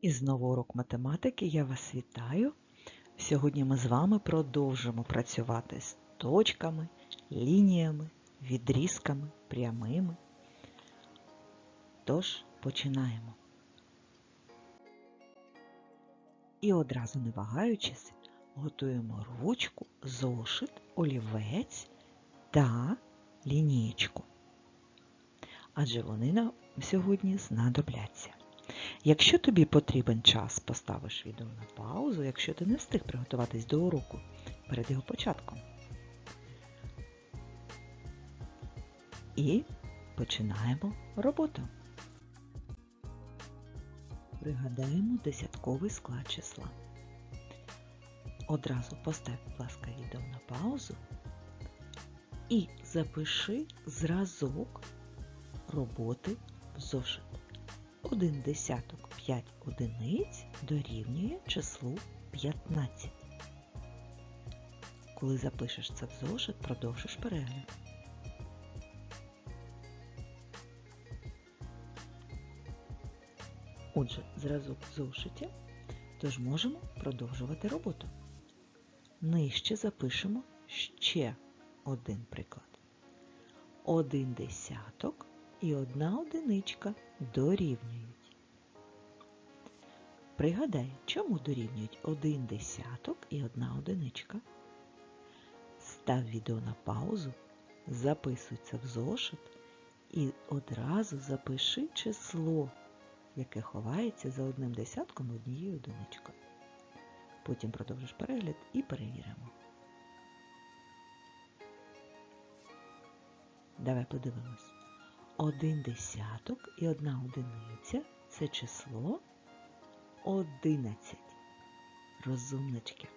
І знову урок математики. Я вас вітаю. Сьогодні ми з вами продовжимо працювати з точками, лініями, відрізками, прямими. Тож починаємо. І одразу не вагаючись, готуємо ручку, зошит, олівець та лінієчку. Адже вони нам сьогодні знадобляться. Якщо тобі потрібен час, поставиш відео на паузу, якщо ти не встиг приготуватись до уроку перед його початком. І починаємо роботу. Пригадаємо десятковий склад числа. Одразу постав, будь ласка, відео на паузу і запиши зразок роботи в зошит. Один десяток 5 одиниць дорівнює числу 15. Коли запишеш це в зошит, продовжиш перегляд. Отже, зразок в зошиті, тож можемо продовжувати роботу. Нижче запишемо ще один приклад. Один десяток і одна одиничка дорівнюють. Пригадай, чому дорівнюють один десяток і одна одиничка. Став відео на паузу, записуй в зошит і одразу запиши число, яке ховається за одним десятком однією одиничкою. Потім продовжиш перегляд і перевіримо. Давай подивимось. Один десяток і одна одиниця це число 11. Розумнички.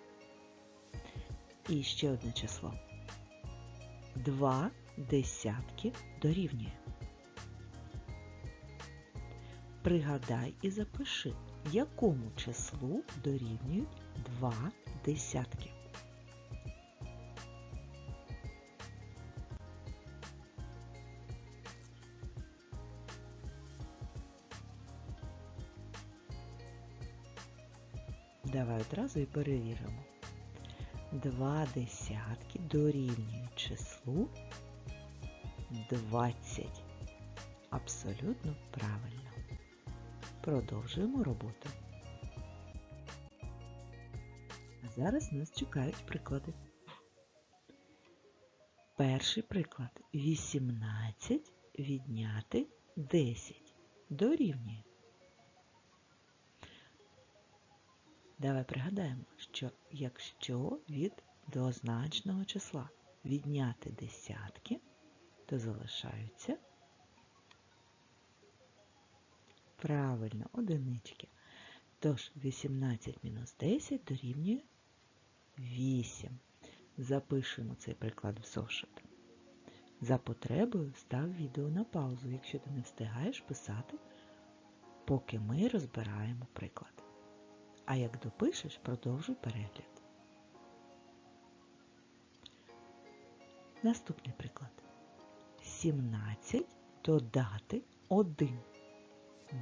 І ще одне число. Два десятки дорівнює. Пригадай і запиши, якому числу дорівнюють два десятки. Давай одразу і перевіримо. Два десятки дорівнюють числу 20. Абсолютно правильно. Продовжуємо роботу. А зараз нас чекають приклади. Перший приклад 18 відняти 10 дорівнює. Давай пригадаємо, що якщо від двозначного числа відняти десятки, то залишаються правильно одинички. Тож 18 мінус 10 дорівнює 8. Запишемо цей приклад в зошит. За потребою став відео на паузу, якщо ти не встигаєш писати, поки ми розбираємо приклад. А як допишеш, продовжуй перегляд. Наступний приклад. 17 додати 1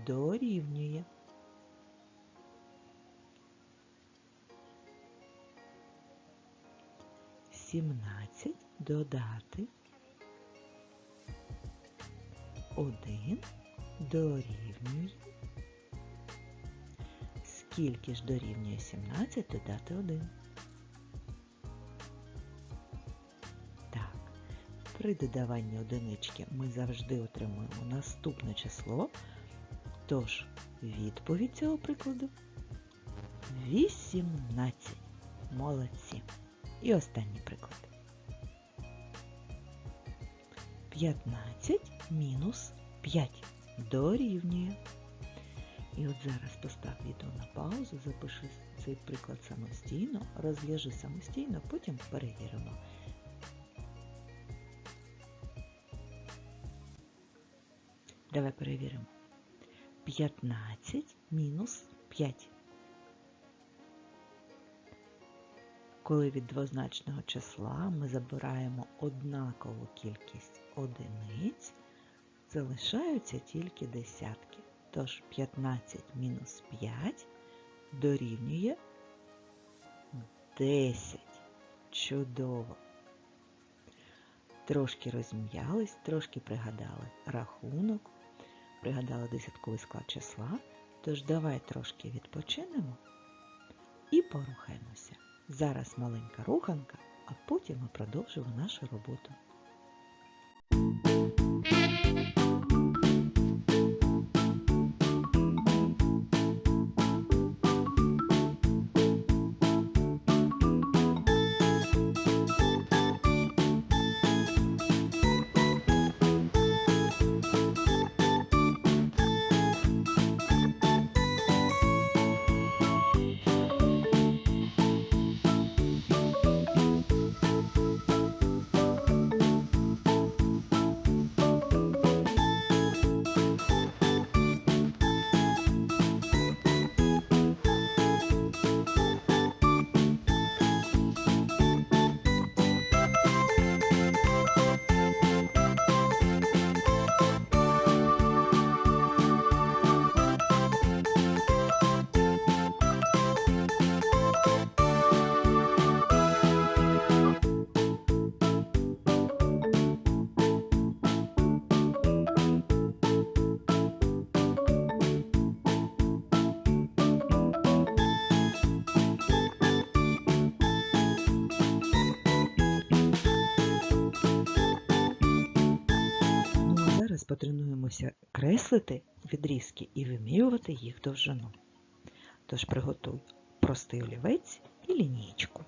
дорівнює. Сімнадцять додати один дорівнює Скільки ж дорівнює 17 додати 1? Так, при додаванні одинички ми завжди отримуємо наступне число. Тож, відповідь цього прикладу 18. Молодці. І останній приклад. 15 мінус 5 дорівнює. І от зараз постав відео на паузу, запиши цей приклад самостійно, розв'яжи самостійно, потім перевіримо. Давай перевіримо. 15 мінус 5. Коли від двозначного числа ми забираємо однакову кількість одиниць, залишаються тільки десятки. Тож 15 мінус 5 дорівнює 10. Чудово. Трошки розм'ялись, трошки пригадали рахунок, пригадали десятковий склад числа. Тож давай трошки відпочинемо і порухаємося. Зараз маленька руханка, а потім ми продовжимо нашу роботу. Потренуємося креслити відрізки і вимірювати їх довжину. Тож приготуй простий олівець і лінійку.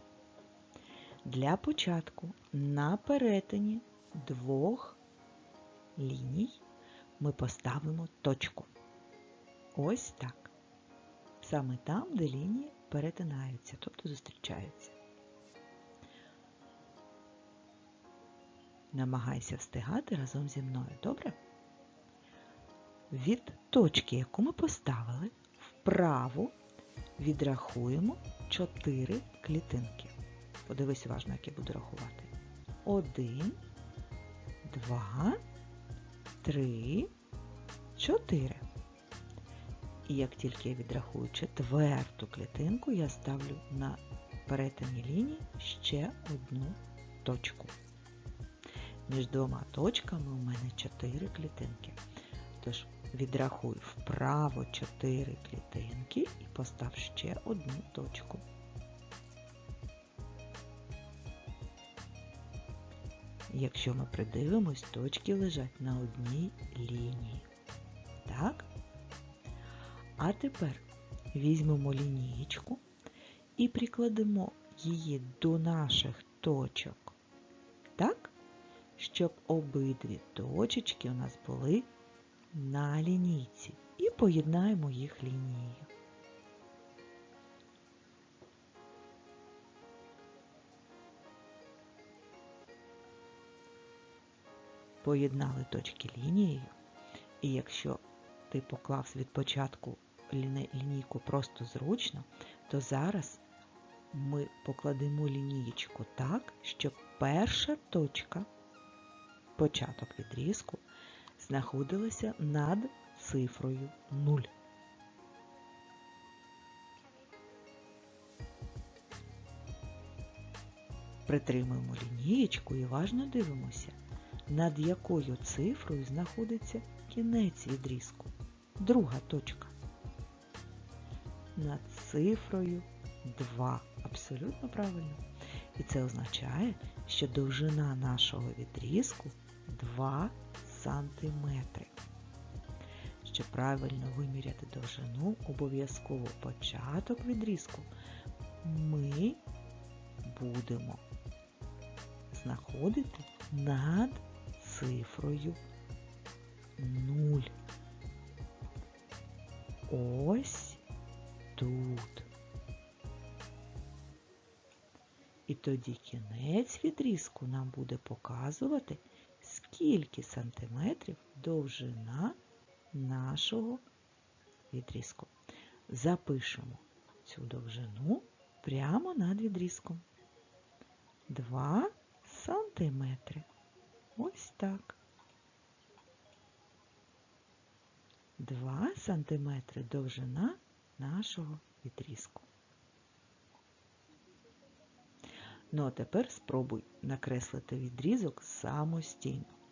Для початку на перетині двох ліній ми поставимо точку. Ось так. Саме там, де лінії перетинаються, тобто зустрічаються. Намагайся встигати разом зі мною, добре? Від точки, яку ми поставили, вправо відрахуємо 4 клітинки. Подивись уважно, як я буду рахувати. Один, два, три, чотири. І як тільки я відрахую четверту клітинку, я ставлю на перетині лінії ще одну точку. Між двома точками у мене 4 клітинки. Тож відрахуй вправо 4 клітинки і постав ще одну точку. Якщо ми придивимось, точки лежать на одній лінії. Так? А тепер візьмемо лінієчку і прикладемо її до наших точок. Так? щоб обидві точечки у нас були на лінійці і поєднаємо їх лінією. Поєднали точки лінією, і якщо ти поклав від початку лінійку просто зручно, то зараз ми покладемо лінієчку так, щоб перша точка початок відрізку знаходилися над цифрою 0. Притримуємо лінієчку і уважно дивимося, над якою цифрою знаходиться кінець відрізку. Друга точка. Над цифрою 2. Абсолютно правильно. І це означає, що довжина нашого відрізку 2 сантиметри. Щоб правильно виміряти довжину, обов'язково початок відрізку ми будемо знаходити над цифрою 0. Ось тут. І тоді кінець відрізку нам буде показувати, скільки сантиметрів довжина нашого відрізку. Запишемо цю довжину прямо над відрізком. 2 сантиметри. Ось так. 2 см довжина нашого відрізку. Ну а тепер спробуй накреслити відрізок самостійно.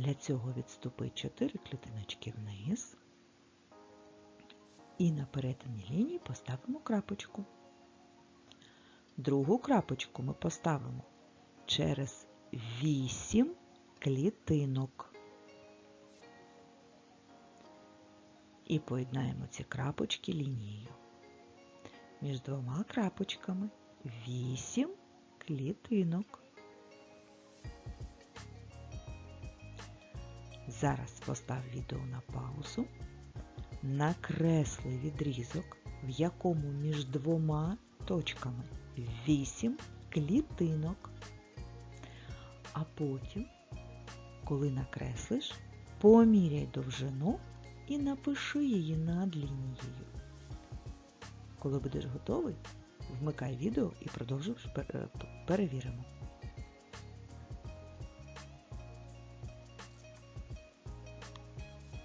Для цього відступи 4 клітиночки вниз і на перетині лінії поставимо крапочку. Другу крапочку ми поставимо через 8 клітинок. І поєднаємо ці крапочки лінією. Між двома крапочками 8 клітинок. Зараз постав відео на паузу, накресли відрізок, в якому між двома точками 8 клітинок. А потім, коли накреслиш, поміряй довжину і напиши її над лінією. Коли будеш готовий, вмикай відео і продовжуєш перевіримо.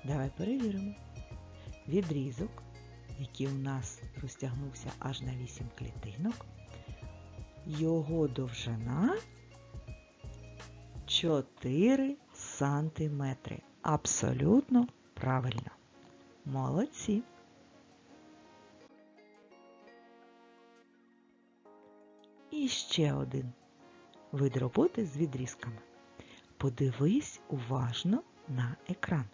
Давай перевіримо. Відрізок, який у нас розтягнувся аж на 8 клітинок, його довжина 4 сантиметри. Абсолютно правильно. Молодці. І ще один вид роботи з відрізками. Подивись уважно на екран.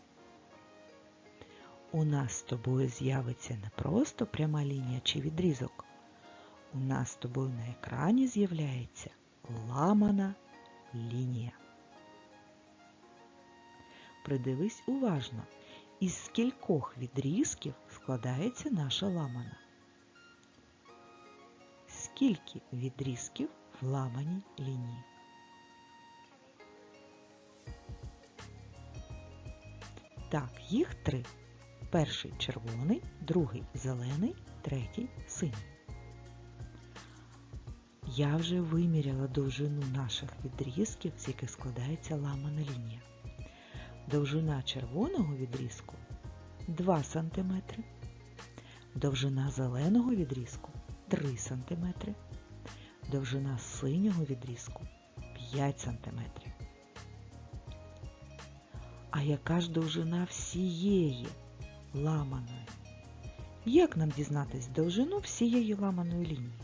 У нас з тобою з'явиться не просто пряма лінія чи відрізок. У нас з тобою на екрані з'являється ламана лінія. Придивись уважно, із скількох відрізків складається наша ламана. Скільки відрізків в ламаній лінії? Так, їх три. Перший червоний, другий зелений, третій синій. Я вже виміряла довжину наших відрізків, з яких складається ламана лінія. Довжина червоного відрізку 2 см, довжина зеленого відрізку 3 см, довжина синього відрізку 5 см. А яка ж довжина всієї ламаної? Як нам дізнатись довжину всієї ламаної лінії?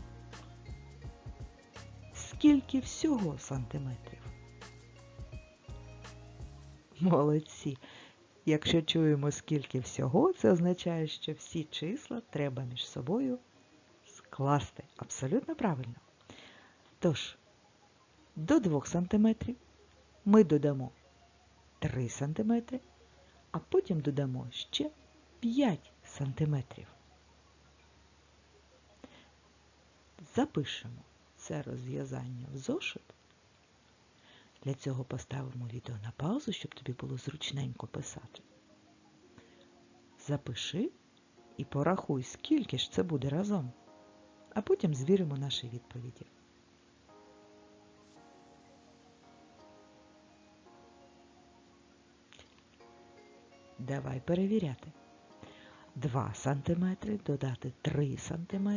Скільки всього сантиметрів? Молодці! Якщо чуємо скільки всього, це означає, що всі числа треба між собою скласти. Абсолютно правильно. Тож, до 2 см ми додамо 3 см, а потім додамо ще 5 см. Запишемо це розв'язання в зошит. Для цього поставимо відео на паузу, щоб тобі було зручненько писати. Запиши і порахуй, скільки ж це буде разом, а потім звіримо наші відповіді. Давай перевіряти. 2 см додати 3 см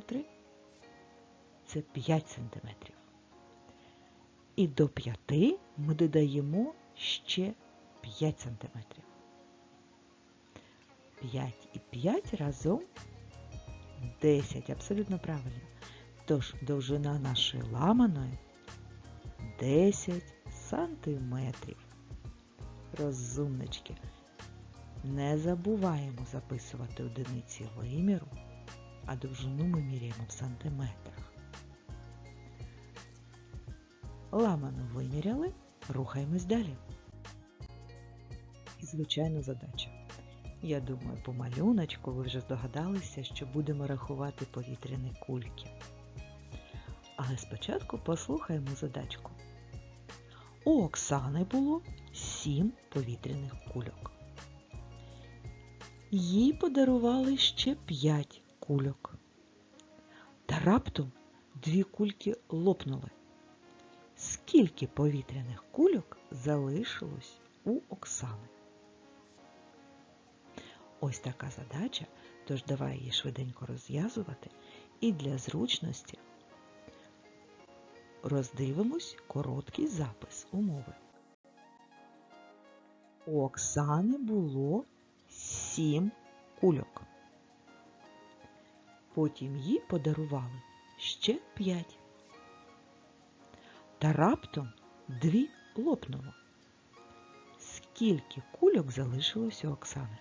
це 5 см. І до 5 ми додаємо ще 5 см. 5 і 5 разом 10, абсолютно правильно. Тож довжина нашої ламаної 10 сантиметрів. Розумнички. Не забуваємо записувати одиниці виміру, а довжину ми міряємо в сантиметрах. Ламану виміряли, рухаємось далі. І звичайно задача. Я думаю, по малюночку ви вже здогадалися, що будемо рахувати повітряні кульки. Але спочатку послухаємо задачку. У Оксани було 7 повітряних кульок. Їй подарували ще 5 кульок. Та раптом дві кульки лопнули. Скільки повітряних кульок залишилось у Оксани? Ось така задача, тож давай її швиденько розв'язувати. І для зручності роздивимось короткий запис умови. У Оксани було сім кульок. Потім їй подарували ще п'ять. Та раптом дві лопнуло. Скільки кульок залишилось у Оксани?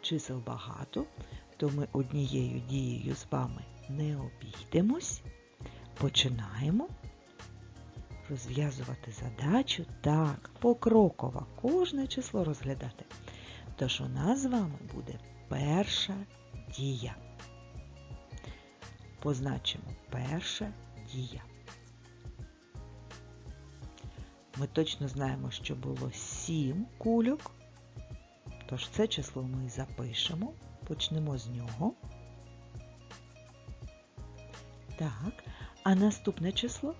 Чисел багато, то ми однією дією з вами не обійдемось. Починаємо розв'язувати задачу так, покроково, кожне число розглядати. Тож у нас з вами буде перша дія. Позначимо перша дія. Ми точно знаємо, що було 7 кульок. Тож це число ми запишемо, почнемо з нього. Так, а наступне число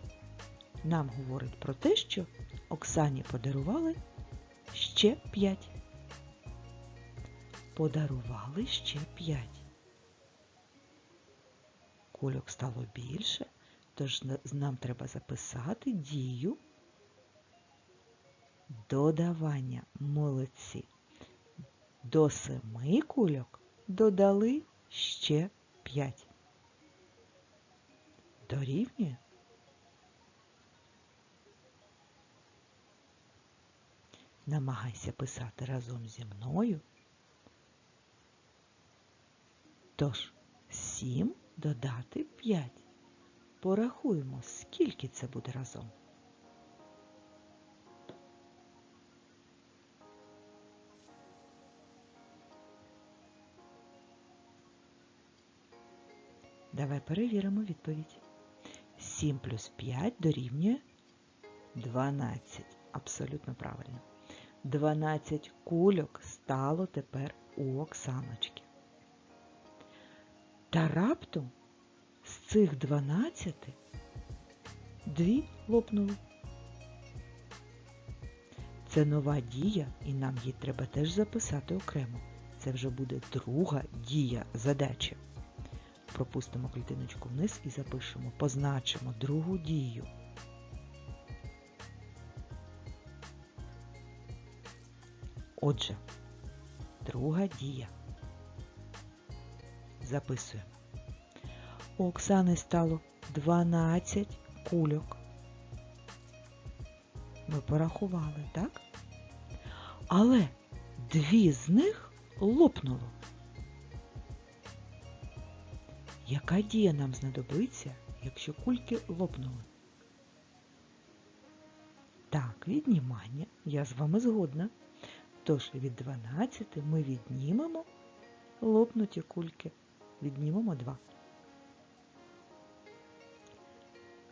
нам говорить про те, що Оксані подарували ще 5. Подарували ще 5. Кульок стало більше, тож нам треба записати дію додавання молодці. До семи кульок додали ще 5. Дорівнює. Намагайся писати разом зі мною. Тож, 7 додати 5. Порахуємо, скільки це буде разом. Давай перевіримо відповідь. 7 плюс 5 дорівнює 12. Абсолютно правильно. 12 кульок стало тепер у Оксаночки. Та раптом з цих 12 дві лопнули. Це нова дія, і нам її треба теж записати окремо. Це вже буде друга дія задачі. Пропустимо клітиночку вниз і запишемо, позначимо другу дію. Отже, друга дія. Записуємо. У Оксани стало 12 кульок. Ми порахували, так? Але дві з них лопнуло. Яка дія нам знадобиться, якщо кульки лопнули? Так, віднімання. Я з вами згодна. Тож від 12 ми віднімемо лопнуті кульки. Віднімемо 2.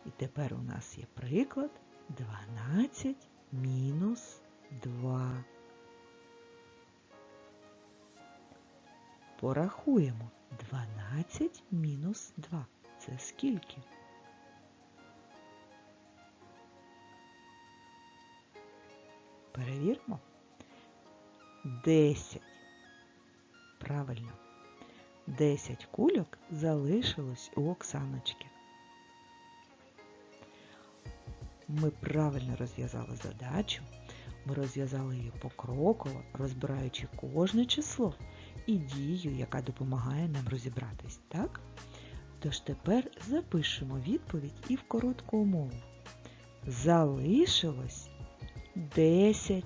І тепер у нас є приклад 12 мінус 2. Порахуємо 12 мінус 2. Це скільки? Перевіримо. 10. Правильно. 10 кульок залишилось у Оксаночки. Ми правильно розв'язали задачу. Ми розв'язали її покроково, розбираючи кожне число і дію, яка допомагає нам розібратись, так? Тож тепер запишемо відповідь і в коротку умову. Залишилось 10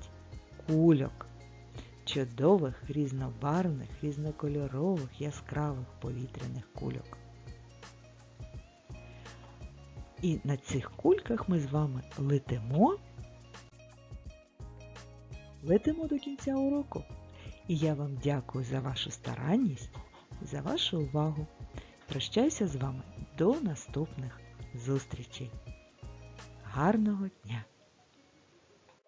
кульок. Чудових, різнобарвних, різнокольорових, яскравих повітряних кульок. І на цих кульках ми з вами летимо, летимо до кінця уроку. І я вам дякую за вашу старанність, за вашу увагу. Прощаюся з вами до наступних зустрічей. Гарного дня!